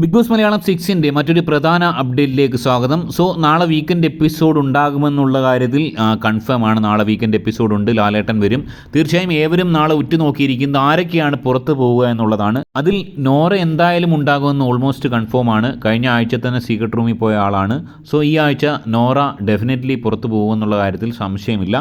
Big boss Malayalam സിക്സിന്റെ മറ്റൊരു പ്രധാന അപ്ഡേറ്റിലേക്ക് സ്വാഗതം. സോ നാളെ വീക്കെൻഡ് എപ്പിസോഡ് ഉണ്ടാകുമെന്നുള്ള കാര്യത്തിൽ കൺഫേം ആണ് നാളെ വീക്കെൻഡ് എപ്പിസോഡ് ഉണ്ട്. ലാലേട്ടൻ വരും. തീർച്ചയായും ഏവരും നാളെ ഉറ്റുനോക്കിയിരിക്കുന്നത് ആരൊക്കെയാണ് പുറത്തു പോവുക എന്നുള്ളതാണ്. അതിൽ നോറ എന്തായാലും ഉണ്ടാകുമെന്ന് ഓൾമോസ്റ്റ് കൺഫേം ആണ്. കഴിഞ്ഞ ആഴ്ച തന്നെ സീക്രട്ട് റൂമിൽ പോയ ആളാണ്. സോ ഈ ആഴ്ച നോറ ഡെഫിനറ്റ്ലി പുറത്തു പോകുമെന്നുള്ള കാര്യത്തിൽ സംശയമില്ല.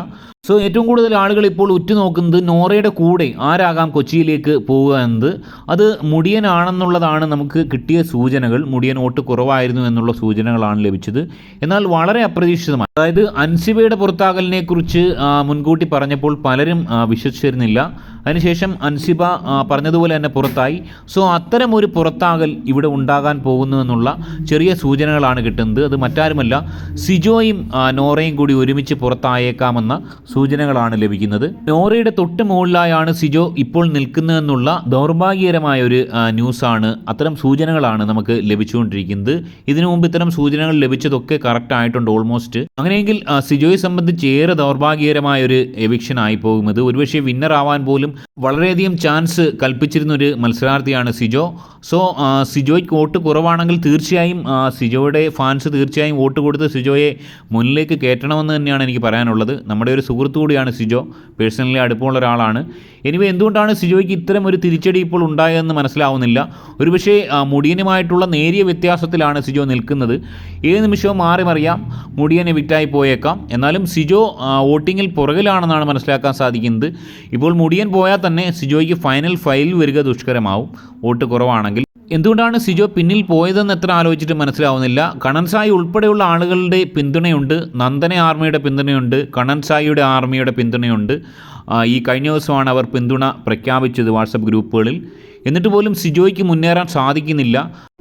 സോ ഏറ്റവും കൂടുതൽ ആളുകൾ ഇപ്പോൾ ഉറ്റുനോക്കുന്നത് നോറയുടെ കൂടെ ആരാകാം കൊച്ചിയിലേക്ക് പോവുക എന്നത്? അത് മുടിയനാണെന്നുള്ളതാണ് നമുക്ക് കിട്ടിയ സൂചനകൾ. മുടിയൻ വോട്ട് കുറവായിരുന്നു എന്നുള്ള സൂചനകളാണ് ലഭിച്ചത്. എന്നാൽ വളരെ അപ്രതീക്ഷിതമായി. അതായത് അൻസിബയുടെ പുറത്താകലിനെക്കുറിച്ച് മുൻകൂട്ടി പറഞ്ഞപ്പോൾ പലരും വിശ്വസിച്ചിരുന്നില്ല. അതിനുശേഷം അൻസിബ പറഞ്ഞതുപോലെ തന്നെ പുറത്തായി. സോ അത്തരം ഒരു പുറത്താകൽ ഇവിടെ ഉണ്ടാകാൻ പോകുന്നു എന്നുള്ള ചെറിയ സൂചനകളാണ് കിട്ടുന്നത്. അത് മറ്റാരുമല്ല സിജോയും നോറയും കൂടി ഒരുമിച്ച് പുറത്തായേക്കാമെന്ന സൂചനകളാണ് ലഭിക്കുന്നത്. നോറയുടെ തൊട്ട് മുകളിലായാണ് സിജോ ഇപ്പോൾ നിൽക്കുന്നതെന്നുള്ള ദൗർഭാഗ്യകരമായ ഒരു ന്യൂസാണ്. അത്തരം സൂചനകളാണ് നമുക്ക് ലഭിച്ചുകൊണ്ടിരിക്കുന്നത്. ഇതിനു മുമ്പ് ഇത്തരം സൂചനകൾ ലഭിച്ചതൊക്കെ കറക്റ്റ് ആയിട്ടുണ്ട് ഓൾമോസ്റ്റ്. അങ്ങനെയെങ്കിൽ സിജോയെ സംബന്ധിച്ച് ഏറെ ദൗർഭാഗ്യകരമായ ഒരു എവിക്ഷൻ ആയി പോകുന്നത് ഒരുപക്ഷെ വിന്നർ ആവാൻ പോലും വളരെയധികം ചാൻസ് കൽപ്പിച്ചിരുന്ന ഒരു മത്സരാർത്ഥിയാണ് സിജോ. സോ സിജോയ്ക്ക് വോട്ട് കുറവാണെങ്കിൽ തീർച്ചയായും സിജോയുടെ ഫാൻസ് തീർച്ചയായും വോട്ട് കൊടുത്ത് സിജോയെ മുന്നിലേക്ക് കയറ്റണമെന്ന് തന്നെയാണ് എനിക്ക് പറയാനുള്ളത്. നമ്മുടെ ഒരു സുഹൃത്തു കൂടിയാണ് സിജോ. പേഴ്സണലി അടുപ്പമുള്ള ഒരാളാണ്. എനിവേ എന്തുകൊണ്ടാണ് സിജോയ്ക്ക് ഇത്തരം ഒരു തിരിച്ചടി ഇപ്പോൾ ഉണ്ടായതെന്ന് മനസ്സിലാവുന്നില്ല? ഒരുപക്ഷെ മുടിയനുമായിട്ടുള്ള നേരിയ വ്യത്യാസത്തിലാണ് സിജോ നിൽക്കുന്നത്. ഏത് നിമിഷവും മാറി മറിയാം മുടിയനെ വിറ്റായി പോയേക്കാം. എന്നാലും സിജോ വോട്ടിങ്ങിൽ പുറകിലാണെന്നാണ് മനസ്സിലാക്കാൻ സാധിക്കുന്നത്. ഇപ്പോൾ മുടിയൻ പോയാൽ തന്നെ സിജോയ്ക്ക് ഫൈനൽ ഫൈൽ വരിക ദുഷ്കരമാവും. വോട്ട് കുറവാണെങ്കിൽ. എന്തുകൊണ്ടാണ് സിജോ പിന്നിൽ പോയതെന്ന് എത്ര ആലോചിച്ചിട്ട് മനസ്സിലാവുന്നില്ല. കണൻസായി ഉൾപ്പെടെയുള്ള ആളുകളുടെ പിന്തുണയുണ്ട്. നന്ദന ആർമിയുടെ പിന്തുണയുണ്ട്. കണൻസായിയുടെ ആർമിയുടെ പിന്തുണയുണ്ട്. ഈ കഴിഞ്ഞ ദിവസമാണ് അവർ പിന്തുണ പ്രഖ്യാപിച്ചത് വാട്സപ്പ് ഗ്രൂപ്പുകളിൽ. എന്നിട്ട് പോലും സിജോയ്ക്ക് മുന്നേറാൻ സാധിക്കുന്നില്ല.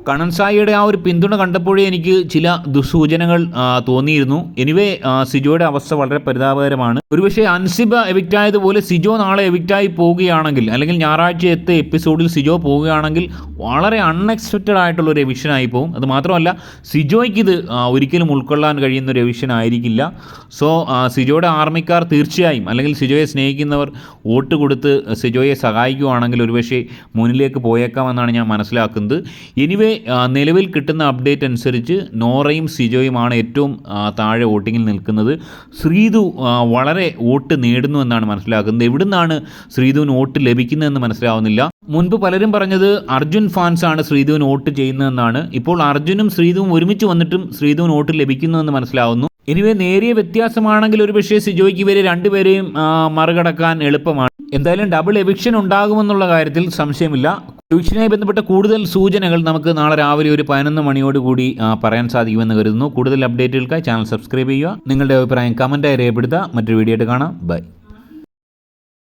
കണൻ സായിയുടെ ആ ഒരു പിന്തുണ കണ്ടപ്പോഴേ എനിക്ക് ചില ദുസൂചനകൾ തോന്നിയിരുന്നു. എനിവേ സിജോയുടെ അവസ്ഥ വളരെ പരിതാപകരമാണ്. ഒരുപക്ഷെ അൻസിബ എവിക്റ്റ് ആയതുപോലെ സിജോ നാളെ എവിക്റ്റായി പോവുകയാണെങ്കിൽ അല്ലെങ്കിൽ ഞായറാഴ്ച എത്ത എപ്പിസോഡിൽ സിജോ പോവുകയാണെങ്കിൽ വളരെ അൺഎക്സ്പെക്റ്റഡ് ആയിട്ടുള്ള ഒരു എവിഷൻ ആയി പോകും. അത് മാത്രമല്ല സിജോയ്ക്ക് ഇത് ഒരിക്കലും ഉൾക്കൊള്ളാൻ കഴിയുന്ന ഒരു എവിഷൻ ആയിരിക്കില്ല. സോ സിജോയുടെ ആർമിക്കാർ തീർച്ചയായും അല്ലെങ്കിൽ സിജോയെ സ്നേഹിക്കുന്നവർ വോട്ട് കൊടുത്ത് സിജോയെ സഹായിക്കുകയാണെങ്കിൽ ഒരുപക്ഷെ മുന്നിലേക്ക് പോയേക്കാമെന്നാണ് ഞാൻ മനസ്സിലാക്കുന്നത്. എനിവേ നിലവിൽ കിട്ടുന്ന അപ്ഡേറ്റ് അനുസരിച്ച് നോറയും സിജോയുമാണ് ഏറ്റവും താഴെ വോട്ടിങ്ങിൽ നിൽക്കുന്നത്. ശ്രീതു വളരെ വോട്ട് നേടുന്നു എന്നാണ് മനസ്സിലാക്കുന്നത്. എവിടുന്നാണ് ശ്രീതുവിന് വോട്ട് ലഭിക്കുന്നതെന്ന് മനസ്സിലാവുന്നില്ല. മുൻപ് പലരും പറഞ്ഞത് അർജുൻ ഫാൻസ് ആണ് ശ്രീധുവിന് വോട്ട് ചെയ്യുന്നതെന്നാണ് ഇപ്പോൾ അർജുനും ശ്രീധുവും ഒരുമിച്ച് വന്നിട്ടും ശ്രീധുവിന് വോട്ട് ലഭിക്കുന്നുവെന്ന് മനസ്സിലാവുന്നു. എനിവേ നേരിയ വ്യത്യാസമാണെങ്കിൽ ഒരുപക്ഷെ സിജോയ്ക്ക് ഇവരെ രണ്ടുപേരെയും മറികടക്കാൻ എളുപ്പമാണ്. എന്തായാലും ഡബിൾ എവിക്ഷൻ ഉണ്ടാകുമെന്നുള്ള കാര്യത്തിൽ സംശയമില്ല. എവിക്ഷനുമായി ബന്ധപ്പെട്ട കൂടുതൽ സൂചനകൾ നമുക്ക് നാളെ രാവിലെ ഒരു പതിനൊന്ന് മണിയോട് കൂടി ആ, പറയാൻ സാധിക്കുമെന്ന് കരുതുന്നു. കൂടുതൽ അപ്ഡേറ്റുകൾക്കായി ചാനൽ സബ്സ്ക്രൈബ് ചെയ്യുക. നിങ്ങളുടെ അഭിപ്രായം കമന്റായി രേഖപ്പെടുത്തുക. മറ്റൊരു വീഡിയോ ആയിട്ട് കാണാം. ബൈ